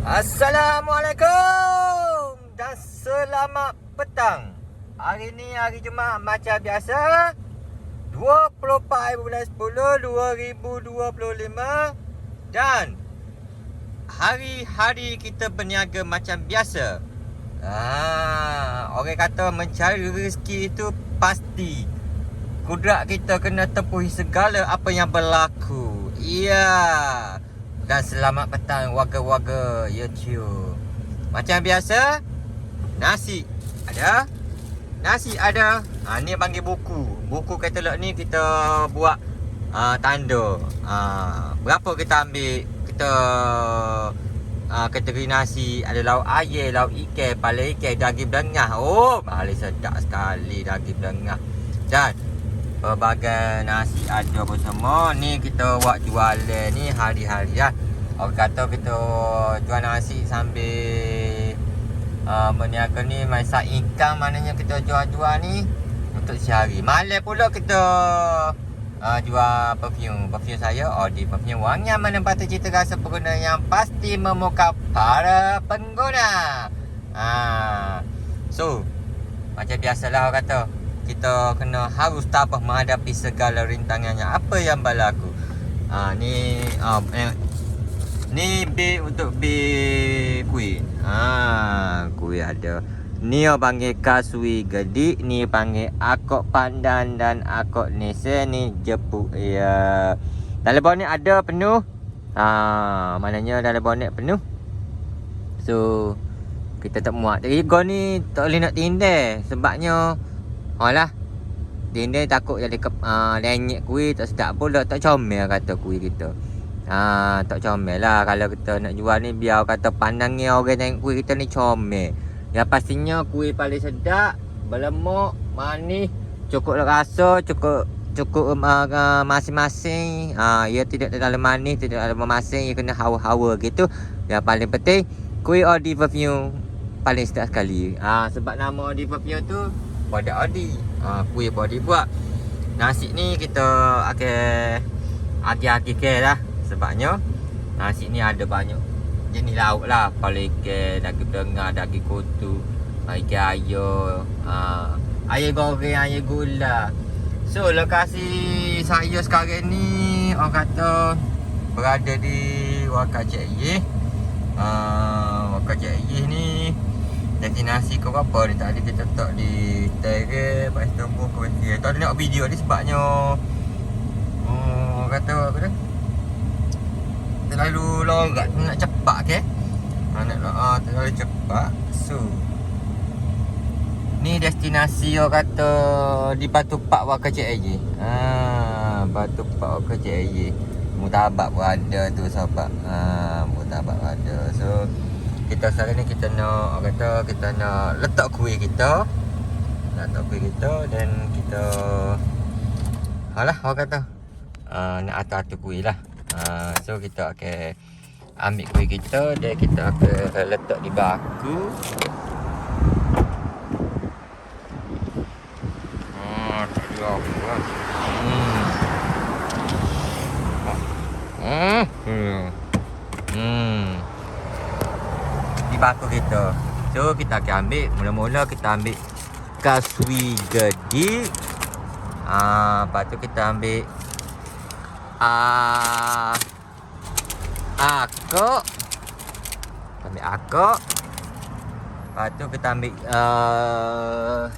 Assalamualaikum dan selamat petang. Hari ni hari Jumaat macam biasa. 24 bulan 10 2025 dan hari-hari kita berniaga macam biasa. Ah, orang kata mencari rezeki itu pasti. Kudrat kita kena tepuhi segala apa yang berlaku. Ya. Dan selamat petang warga-warga YouTube. Macam biasa, nasi ada. Nasi ada. Ha, ni panggil buku. Buku katalog ni kita buat uh, tanda. Uh, berapa kita ambil, kita uh, kategori nasi. Ada lauk air, lauk ikan, kepala ikan, daging belengah. Oh, paling sedap sekali daging belengah. Dan pelbagai nasi ada apa semua. Ni kita buat jualan ni hari-hari lah. Orang kata kita jual nasi sambil uh, berniaga ni masa income maknanya kita jual-jual ni untuk sehari. Malam pula kita uh, jual perfume. Perfume saya Audi perfume wangi menempati cita rasa pengguna yang pasti memuka para pengguna. Ha. So, macam biasalah orang kata kita kena harus tabah menghadapi segala rintangannya. Apa yang berlaku? Ha, ni uh, eh, Ni B untuk B kuih. Ha, kuih ada. Ni orang panggil kasui gedik, ni panggil akok pandan dan akok nese ni jepuk ya. Dalam bonek ada penuh. Ha, maknanya dalam bonek penuh. So kita tak muat. Jadi kau ni tak boleh nak tindai sebabnya alah tindai takut jadi ke uh, kuih tak sedap pula tak comel kata kuih kita. Ha, tak comel lah kalau kita nak jual ni biar kata pandangnya orang tengok kuih kita ni comel. Yang pastinya kuih paling sedap, berlemak, manis, cukup rasa, cukup cukup um, uh, masing-masing. Ha, ia tidak terlalu manis, tidak terlalu masin, ia kena hawa-hawa gitu. Yang paling penting kuih Audi perfume paling sedap sekali. Ha, sebab nama Audi perfume tu pada Audi. Ha, kuih Audi buat. Nasi ni kita akan agi-agi ke lah sebabnya nasi ni ada banyak jenis lauk lah kepala ikan, daging dengar, daging kutu ikan air uh, air goreng, air gula so lokasi saya sekarang ni orang kata berada di Wakar Cik Ye uh, destinasi kau apa? Ni tadi kita letak di Terre Lepas tu pun ke Westi Tak ada nak video ni sebabnya Orang kata apa tu? Terlalu lorat nak cepat ke ha, nak uh, terlalu cepat. So ni destinasi orang kata di Batu Pak Waka Cik Ayi ha, Batu Pak Waka Cik Ayi Mutabak pun ada tu sahabat. Ha, Mutabak ada. So kita sekarang ni kita nak orang kata kita nak letak kuih kita nak letak kuih kita dan kita alah orang kata uh, nak atur-atur kuih lah Ha, so kita akan ambil kuih kita dan kita akan letak di baku. Apa lah. Hmm. Hmm. Hmm. hmm. Di baku kita. So kita akan ambil. Mula-mula kita ambil kasui gedik. Ah, lepas tu kita ambil Ah, akok. Ambil akok. Lepas tu kita ambil uh,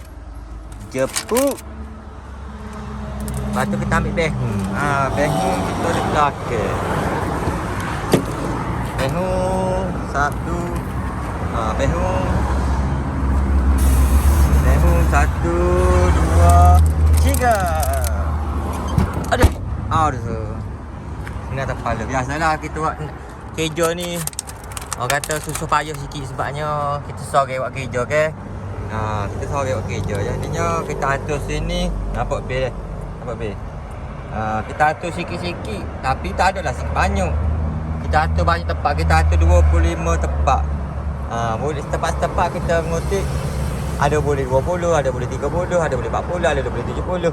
jepuk. Lepas tu kita ambil behu ah, behu kita letak ke behu satu ah, behu. Behu satu dua tiga. Aduh. Aduh kena kepala? Biasalah kita buat kerja ni. Orang kata susah payah sikit sebabnya Kita sore buat kerja ke ha, Kita sore buat kerja Jadinya kita atur sini Nampak bil? Nampak bil? Ha, Kita atur sikit-sikit Tapi tak adalah sikit banyak. Kita atur banyak tempat. Kita atur 25 tempat ha, Boleh setempat-setempat kita mengutip Ada boleh 20 Ada boleh 30 Ada boleh 40 Ada boleh 70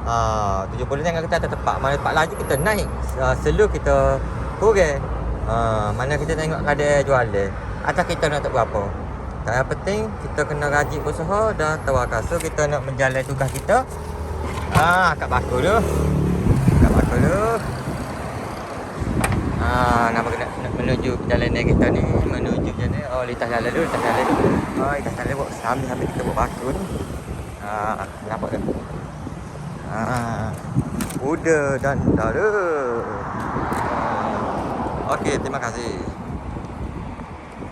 Ha, 70 jangan kita atas tempat mana tempat laju kita naik uh, slow kita kurang. Ha, Ha, mana kita tengok kadang jual dia. Atas kita nak tak berapa. Tak yang penting kita kena rajin berusaha dan tawakal. So kita nak menjalani tugas kita. Ah, kat bakul tu. Kat bakul tu. Ah, nak kena nak menuju perjalanan kita ni, menuju lintas jalan dulu, lintas jalan dulu. Oh, lintas jalan buat sambil sambil kita buat bakul ni. Ah, nampak tak? Ah, kuda dan dara. Ah. Okey, terima kasih.